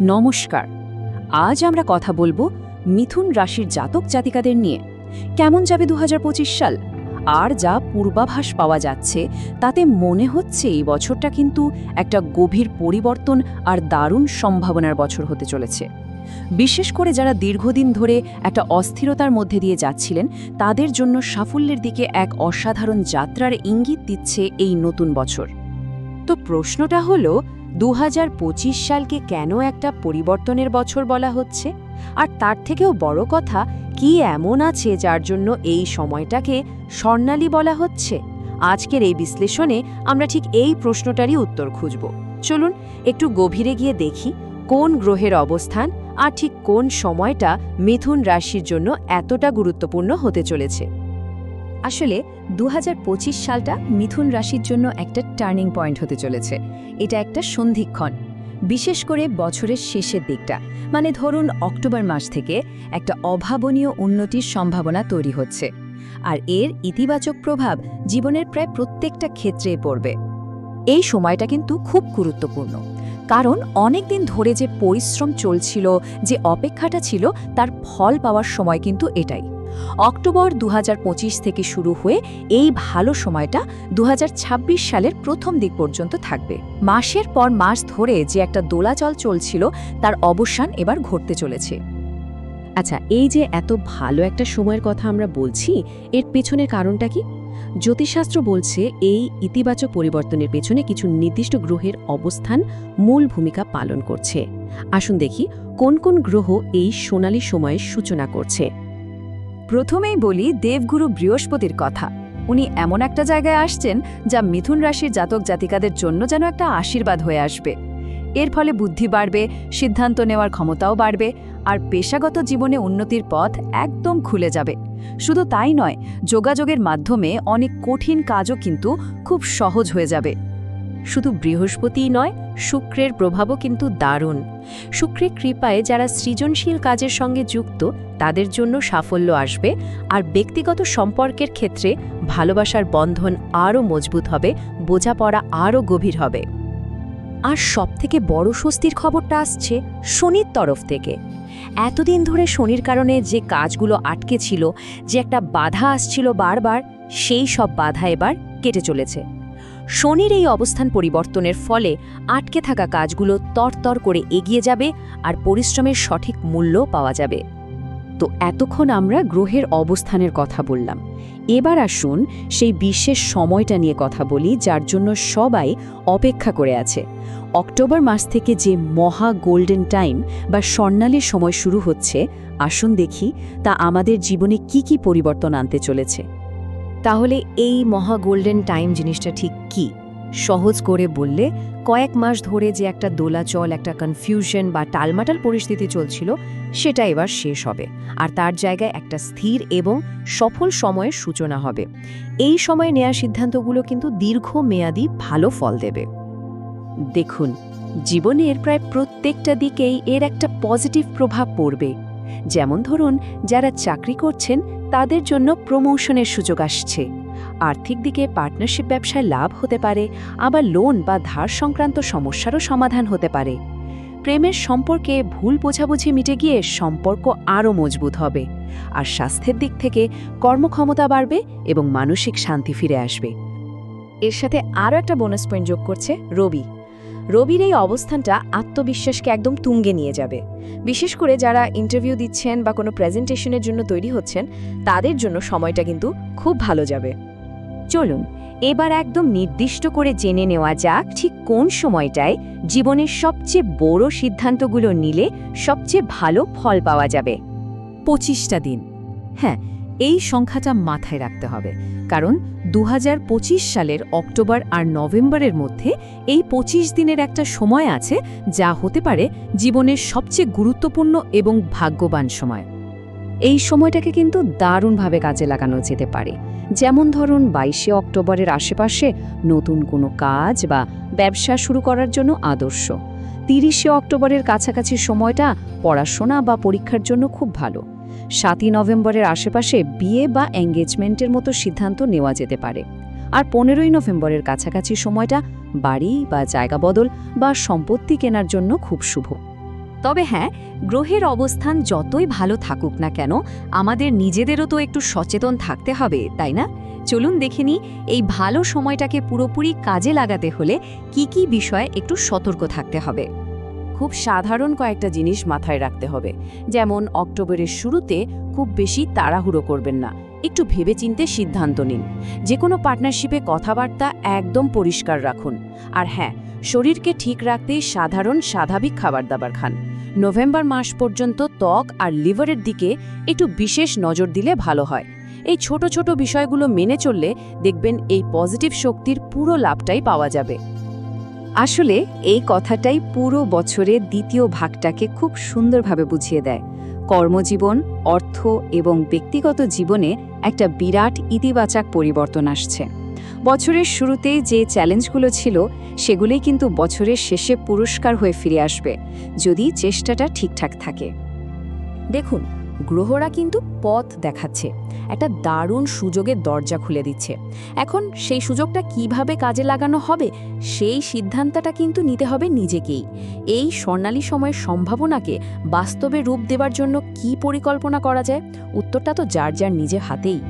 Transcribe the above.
নমস্কার। আজ আমরা কথা বলব মিথুন রাশির জাতক জাতিকাদের নিয়ে। কেমন যাবে দু হাজার পঁচিশ সাল? আর যা পূর্বাভাস পাওয়া যাচ্ছে, তাতে মনে হচ্ছে এই বছরটা কিন্তু একটা গভীর পরিবর্তন আর দারুণ সম্ভাবনার বছর হতে চলেছে। বিশেষ করে যারা দীর্ঘদিন ধরে একটা অস্থিরতার মধ্যে দিয়ে যাচ্ছিলেন, তাদের জন্য সাফল্যের দিকে এক অসাধারণ যাত্রার ইঙ্গিত দিচ্ছে এই নতুন বছর। তো প্রশ্নটা হলো দু হাজার পঁচিশ সালকে কেন একটা পরিবর্তনের বছর বলা হচ্ছে? আর তার থেকেও বড় কথা, কি এমন আছে যার জন্য এই সময়টাকে স্বর্ণালী বলা হচ্ছে? আজকের এই বিশ্লেষণে আমরা ঠিক এই প্রশ্নটারই উত্তর খুঁজব। চলুন একটু গভীরে গিয়ে দেখি, কোন গ্রহের অবস্থান আর ঠিক কোন সময়টা মিথুন রাশির জন্য এতটা গুরুত্বপূর্ণ হতে চলেছে। আসলে দু হাজার পঁচিশ সালটা মিথুন রাশির জন্য একটা টার্নিং পয়েন্ট হতে চলেছে। এটা একটা সন্ধিক্ষণ, বিশেষ করে বছরের শেষের দিকটা। মানে ধরুন অক্টোবর মাস থেকে একটা অভাবনীয় উন্নতির সম্ভাবনা তৈরি হচ্ছে। আর এর ইতিবাচক প্রভাব জীবনের প্রায় প্রত্যেকটা ক্ষেত্রে পড়বে। এই সময়টা কিন্তু খুব গুরুত্বপূর্ণ। কারণ অনেক দিন ধরে যে পরিশ্রম চলছিল, যে অপেক্ষাটা ছিল, তার ফল পাওয়ার সময় কিন্তু এটাই। অক্টোবর দু হাজার পঁচিশ থেকে শুরু হয়ে এই ভালো সময়টা দু হাজার ছাব্বিশ সালের প্রথম দিক পর্যন্ত থাকবে। মাসের পর মাস ধরে যে একটা দোলাচল চলছিল, তার অবসান এবার ঘটতে চলেছে। আচ্ছা এই যে এত ভালো একটা সময়ের কথা আমরা বলছি, এর পেছনের কারণটা কি? জ্যোতিষশাস্ত্র বলছে এই ইতিবাচক পরিবর্তনের পেছনে কিছু নির্দিষ্ট গ্রহের অবস্থান মূল ভূমিকা পালন করছে। আসুন দেখি, কোন কোন গ্রহ এই সোনালি সময়ের সূচনা করছে? প্রথমেই বলি দেবগুরু বৃহস্পতির কথা। উনি এমন একটা জায়গায় আসছেন যা মিথুন রাশির জাতক জাতিকাদের জন্য যেন একটা আশীর্বাদ হয়ে আসবে। এর ফলে বুদ্ধি বাড়বে, সিদ্ধান্ত নেওয়ার ক্ষমতাও বাড়বে, আর পেশাগত জীবনে উন্নতির পথ একদম খুলে যাবে। শুধু তাই নয়, যোগাযোগের মাধ্যমে অনেক কঠিন কাজও কিন্তু খুব সহজ হয়ে যাবে। শুধু বৃহস্পতিই নয়, শুক্রের প্রভাবও কিন্তু দারুণ। শুক্রের কৃপায় যারা সৃজনশীল কাজের সঙ্গে যুক্ত, তাদের জন্য সাফল্য আসবে আর ব্যক্তিগত সম্পর্কের ক্ষেত্রে ভালোবাসার বন্ধন আরও মজবুত হবে, বোঝাপড়া আরও গভীর হবে। আর সবথেকে বড় স্বস্তির খবরটা আসছে শনির তরফ থেকে। এতদিন ধরে শনির কারণে যে কাজগুলো আটকে ছিল, যে একটা বাধা আসছিল বারবার, সেই সব বাধা এবার কেটে চলেছে। শনির এই অবস্থান পরিবর্তনের ফলে আটকে থাকা কাজগুলো তরতর করে এগিয়ে যাবে আর পরিশ্রমের সঠিক মূল্য পাওয়া যাবে। তো এতক্ষণ আমরা গ্রহের অবস্থানের কথা বললাম। এবার আসুন সেই বিশেষ সময়টা নিয়ে কথা বলি, যার জন্য সবাই অপেক্ষা করে আছে। অক্টোবর মাস থেকে যে মহা গোল্ডেন টাইম বা স্বর্ণালীর সময় শুরু হচ্ছে, আসুন দেখি তা আমাদের জীবনে কি কি পরিবর্তন আনতে চলেছে। তাহলে এই মহা গোল্ডেন টাইম জিনিসটা ঠিক কি? সহজ করে বললে, কয়েক মাস ধরে যে একটা দোলাচল, একটা কনফিউশন বা টালমাটাল পরিস্থিতি চলছিল, সেটা এবার শেষ হবে। আর তার জায়গায় একটা স্থির এবং সফল সময়ের সূচনা হবে। এই সময়ে নেয়া সিদ্ধান্তগুলো কিন্তু দীর্ঘমেয়াদী ভালো ফল দেবে। দেখুন জীবনের প্রায় প্রত্যেকটা দিকেই এর একটা পজিটিভ প্রভাব পড়বে। যেমন ধরুন, যারা চাকরি করছেন তাদের জন্য প্রমোশনের সুযোগ আসছে। আর্থিক দিকে পার্টনারশিপ ব্যবসায় লাভ হতে পারে, আবার লোন বা ধার সংক্রান্ত সমস্যারও সমাধান হতে পারে। প্রেমের সম্পর্কে ভুল বোঝাবুঝি মিটে গিয়ে সম্পর্ক আরও মজবুত হবে, আর স্বাস্থ্যের দিক থেকে কর্মক্ষমতা বাড়বে এবং মানসিক শান্তি ফিরে আসবে। এর সাথে আরও একটা বোনাস পয়েন্ট যোগ করছে রবি। রবির এই অবস্থানটা আত্মবিশ্বাসকে একদম তুঙ্গে নিয়ে যাবে। বিশেষ করে যারা ইন্টারভিউ দিচ্ছেন বা কোনো প্রেজেন্টেশনের জন্য তৈরি হচ্ছেন, তাদের জন্য সময়টা কিন্তু খুব ভালো যাবে। চলুন, এবার একদম নির্দিষ্ট করে জেনে নেওয়া যাক ঠিক কোন সময়টায় জীবনের সবচেয়ে বড় সিদ্ধান্তগুলো নিলে সবচেয়ে ভালো ফল পাওয়া যাবে। পঁচিশটা দিন। হ্যাঁ এই সংখ্যাটা মাথায় রাখতে হবে। কারণ দু হাজার পঁচিশ সালের অক্টোবর আর নভেম্বরের মধ্যে এই ২৫ দিনের একটা সময় আছে যা হতে পারে জীবনের সবচেয়ে গুরুত্বপূর্ণ এবং ভাগ্যবান সময়। এই সময়টাকে কিন্তু দারুণভাবে কাজে লাগানো যেতে পারে। যেমন ধরুন বাইশে অক্টোবরের আশেপাশে নতুন কোনো কাজ বা ব্যবসা শুরু করার জন্য আদর্শ। তিরিশে অক্টোবরের কাছাকাছি সময়টা পড়াশোনা বা পরীক্ষার জন্য খুব ভালো। সাতই নভেম্বরের আশেপাশে বিয়ে বা এঙ্গেজমেন্টের মতো সিদ্ধান্ত নেওয়া যেতে পারে। আর পনেরোই নভেম্বরের কাছাকাছি সময়টা বাড়ি বা জায়গা বদল বা সম্পত্তি কেনার জন্য খুব শুভ। তবে হ্যাঁ গ্রহের অবস্থান যতই ভালো থাকুক না কেন, আমাদের নিজেদেরও তো একটু সচেতন থাকতে হবে, তাই না? চলুন দেখে নিই এই ভালো সময়টাকে পুরোপুরি কাজে লাগাতে হলে কি কি বিষয়ে একটু সতর্ক থাকতে হবে। খুব সাধারণ কয়েকটা জিনিস মাথায় রাখতে হবে। যেমন, অক্টোবরের শুরুতে খুব বেশি তাড়াহুড়ো করবেন না। একটু ভেবেচিন্তে সিদ্ধান্ত নিন। যে কোনো পার্টনারশিপে কথাবার্তা একদম পরিষ্কার রাখুন। আর হ্যাঁ শরীরকে ঠিক রাখতে সাধারণ, স্বাভাবিক খাবার দাবার খান। নভেম্বর মাস পর্যন্ত ত্বক আর লিভারের দিকে একটু বিশেষ নজর দিলে ভালো হয়। এই ছোট ছোট বিষয়গুলো মেনে চললে দেখবেন এই পজিটিভ শক্তির পুরো লাভটাই পাওয়া যাবে। আসলে এই কথাটাই পুরো বছরের দ্বিতীয় ভাগটাকে খুব সুন্দরভাবে বুঝিয়ে দেয়। কর্মজীবন, অর্থ এবং ব্যক্তিগত জীবনে একটা বিরাট ইতিবাচক পরিবর্তন আসছে। বছরের শুরুতে যে চ্যালেঞ্জগুলো ছিল, সেগুলোই কিন্তু বছরের শেষে পুরস্কার হয়ে ফিরে আসবে, যদি চেষ্টাটা ঠিকঠাক থাকে। দেখুন গ্রহরা কিন্তু পথ দেখাচ্ছে। একটা দারুণ সুযোগের দরজা খুলে দিচ্ছে। এখন সেই সুযোগটা কীভাবে কাজে লাগানো হবে, সেই সিদ্ধান্তটা কিন্তু নিতে হবে নিজেকেই। এই স্বর্ণালী সময়ের সম্ভাবনাকে বাস্তবে রূপ দেবার জন্য কি পরিকল্পনা করা যায়? উত্তরটা তো যার যার নিজে হাতেই।